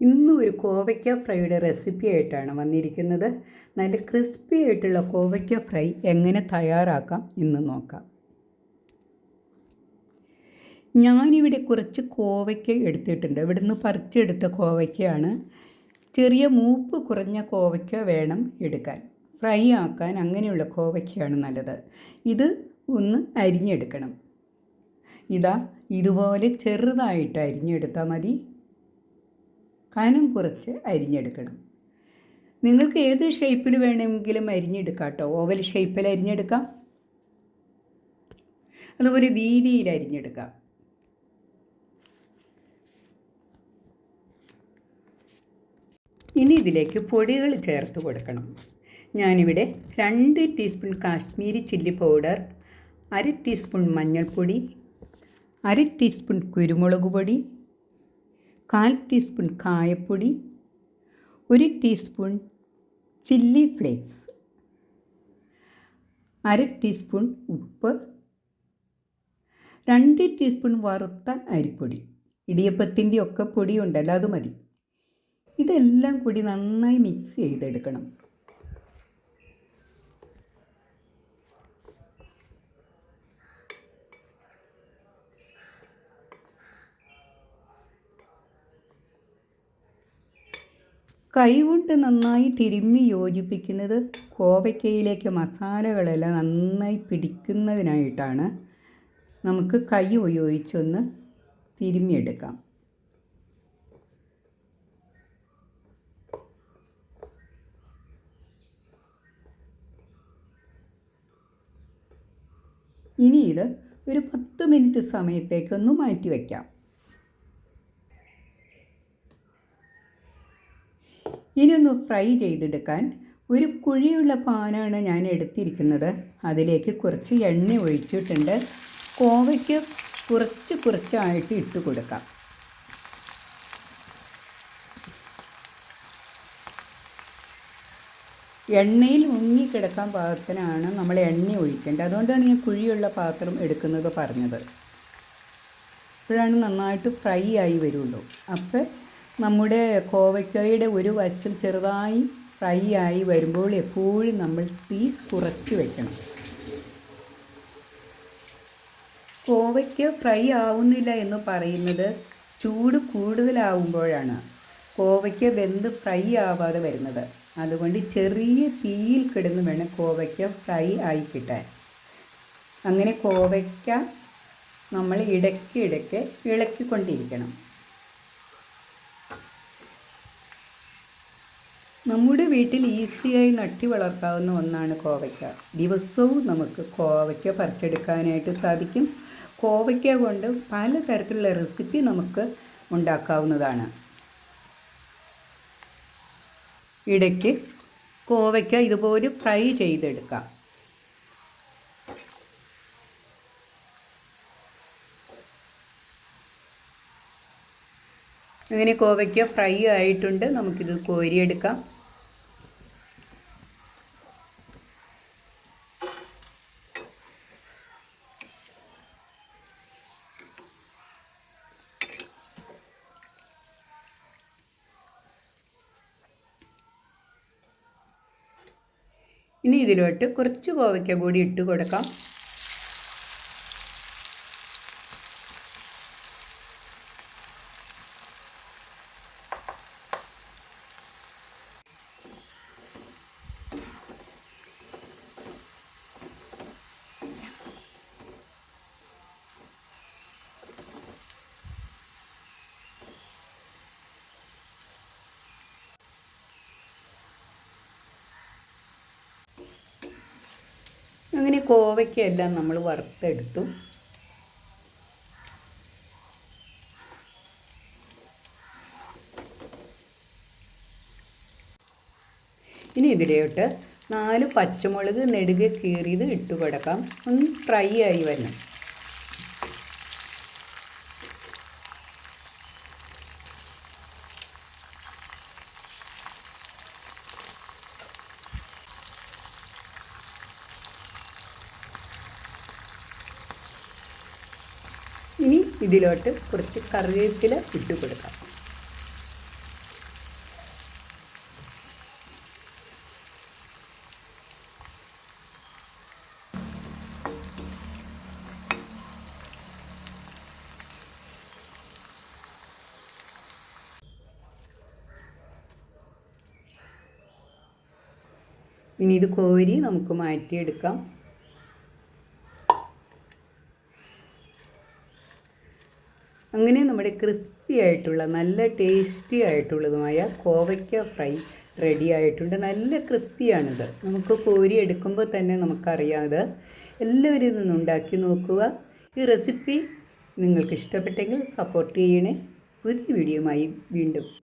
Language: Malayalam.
ഇന്ന് ഒരു കോവയ്ക്ക ഫ്രൈയുടെ റെസിപ്പി ആയിട്ടാണ് വന്നിരിക്കുന്നത്. നല്ല ക്രിസ്പി ആയിട്ടുള്ള കോവയ്ക്ക ഫ്രൈ എങ്ങനെ തയ്യാറാക്കാം എന്ന് നോക്കാം. ഞാനിവിടെ കുറച്ച് കോവയ്ക്ക എടുത്തിട്ടുണ്ട്. ഇവിടുന്ന് പറിച്ചെടുത്ത കോവയ്ക്കയാണ്. ചെറിയ മൂപ്പ് കുറഞ്ഞ കോവയ്ക്ക വേണം എടുക്കാൻ. ഫ്രൈ ആക്കാൻ അങ്ങനെയുള്ള കോവയ്ക്കയാണ് നല്ലത്. ഇത് ഒന്ന് അരിഞ്ഞെടുക്കണം. ഇതാ ഇതുപോലെ ചെറുതായിട്ട് അരിഞ്ഞെടുത്താൽ മതി. കനം കുറച്ച് അരിഞ്ഞെടുക്കണം. നിങ്ങൾക്ക് ഏത് ഷേപ്പിൽ വേണമെങ്കിലും അരിഞ്ഞെടുക്കാം കേട്ടോ ഓവൽ ഷേപ്പിൽ അരിഞ്ഞെടുക്കാം. അതുപോലെ വീതിയിൽ അരിഞ്ഞെടുക്കാം. ഇനി ഇതിലേക്ക് പൊടികൾ ചേർത്ത് കൊടുക്കണം. ഞാനിവിടെ രണ്ട് ടീസ്പൂൺ കാശ്മീരി ചില്ലി പൗഡർ അര ടീസ്പൂൺ മഞ്ഞൾപ്പൊടി അര ടീസ്പൂൺ കുരുമുളക് പൊടി കാൽ ടീസ്പൂൺ കായപ്പൊടി ഒരു ടീസ്പൂൺ ചില്ലി ഫ്ലേക്സ് അര ടീസ്പൂൺ ഉപ്പ് രണ്ട് ടീസ്പൂൺ വറുത്ത അരിപ്പൊടി. ഇടിയപ്പത്തിന്റെ ഒക്കെ പൊടി അത് മതി. ഇതെല്ലാം കൂടി നന്നായി മിക്സ് ചെയ്തെടുക്കണം. കൈകൊണ്ട് നന്നായി തിരുമ്മി യോജിപ്പിക്കുന്നത് കോവയ്ക്കയിലേക്ക് മസാലകളെല്ലാം നന്നായി പിടിക്കുന്നതിനായിട്ടാണ്. നമുക്ക് കൈ ഉപയോഗിച്ചൊന്ന് തിരുമ്മിയെടുക്കാം. ഇനി ഇത് ഒരു പത്ത് മിനിറ്റ് സമയത്തേക്കൊന്ന് മാറ്റി വയ്ക്കാം ഇനി ഒന്ന് ഫ്രൈ ചെയ്തെടുക്കാൻ ഒരു കുഴിയുള്ള പാനാണ് ഞാൻ എടുത്തിരിക്കുന്നത്. അതിലേക്ക് കുറച്ച് എണ്ണ ഒഴിച്ചിട്ടുണ്ട്. കോവയ്ക്ക് കുറച്ച് കുറച്ചായിട്ട് ഇട്ട് കൊടുക്കാം. എണ്ണയിൽ മുങ്ങിക്കിടക്കാൻ പാകത്തിനാണ് നമ്മൾ എണ്ണ ഒഴിക്കേണ്ടത്. അതുകൊണ്ടാണ് ഞാൻ കുഴിയുള്ള പാത്രം എടുക്കുന്നത് പറഞ്ഞത്. അപ്പോഴാണ് നന്നായിട്ട് ഫ്രൈ ആയി വരുള്ളൂ. അപ്പോൾ നമ്മുടെ കോവയ്ക്കയുടെ ഒരു വശം ചെറുതായി ഫ്രൈ ആയി വരുമ്പോൾ എപ്പോഴും നമ്മൾ തീ കുറച്ച് വയ്ക്കണം കോവയ്ക്ക് ഫ്രൈ ആവുന്നില്ല എന്ന് പറയുന്നത് ചൂട് കൂടുതലാവുമ്പോഴാണ്. കോവയ്ക്ക് വെന്ത് ഫ്രൈ ആവാതെ വരുന്നത്. അതുകൊണ്ട് ചെറിയ തീയിൽ കിടന്ന് വേണം കോവയ്ക്ക ഫ്രൈ ആയി കിട്ടാൻ. അങ്ങനെ കോവയ്ക്ക നമ്മൾ ഇടയ്ക്ക് ഇടയ്ക്ക് ഇളക്കിക്കൊണ്ടിരിക്കണം. നമ്മുടെ വീട്ടിൽ ഈസിയായി നട്ടി വളർത്താവുന്ന ഒന്നാണ് കോവയ്ക്ക. ദിവസവും നമുക്ക് കോവയ്ക്ക പറിച്ചെടുക്കാനായിട്ട് സാധിക്കും. കോവയ്ക്ക കൊണ്ട് പല തരത്തിലുള്ള റെസിപ്പി നമുക്ക് ഉണ്ടാക്കാവുന്നതാണ്. ഇടയ്ക്ക് കോവയ്ക്ക ഇതുപോലെ ഫ്രൈ ചെയ്തെടുക്കാം. അങ്ങനെ കോവയ്ക്ക ഫ്രൈ ആയിട്ടുണ്ട്. നമുക്കിത് കോരിയെടുക്കാം. ഇനി ഇതിലോട്ട് കുറച്ച് കോവയ്ക്ക കൂടി ഇട്ട് കൊടുക്കാം. അങ്ങനെ കോവയ്ക്കെല്ലാം നമ്മൾ വറുത്തെടുത്തു. ഇനി ഇതിലോട്ട് നാല് പച്ചമുളക് നെടുകെ കീറിയത് ഇട്ട് കൊടുക്കാം ഒന്ന് ഫ്രൈ ആയി വരണം. ഇതിലോട്ട് കുറച്ച് കറിവേപ്പില ഇട്ട് കൊടുക്കാം. ഇനി ഇത് കോരി നമുക്ക് മാറ്റിയെടുക്കാം. അങ്ങനെ നമ്മുടെ ക്രിസ്പി ആയിട്ടുള്ള നല്ല ടേസ്റ്റി ആയിട്ടുള്ളതുമായ കോവയ്ക്ക ഫ്രൈ റെഡി ആയിട്ടുണ്ട് നല്ല ക്രിസ്പിയാണിത്. നമുക്ക് കോരി എടുക്കുമ്പോൾ തന്നെ നമുക്കറിയാതെ എല്ലാവരും ഇതൊന്ന് ഉണ്ടാക്കി നോക്കുക. ഈ റെസിപ്പി നിങ്ങൾക്ക് ഇഷ്ടപ്പെട്ടെങ്കിൽ സപ്പോർട്ട് ചെയ്യണേ. പുതിയ വീഡിയോയുമായി വീണ്ടും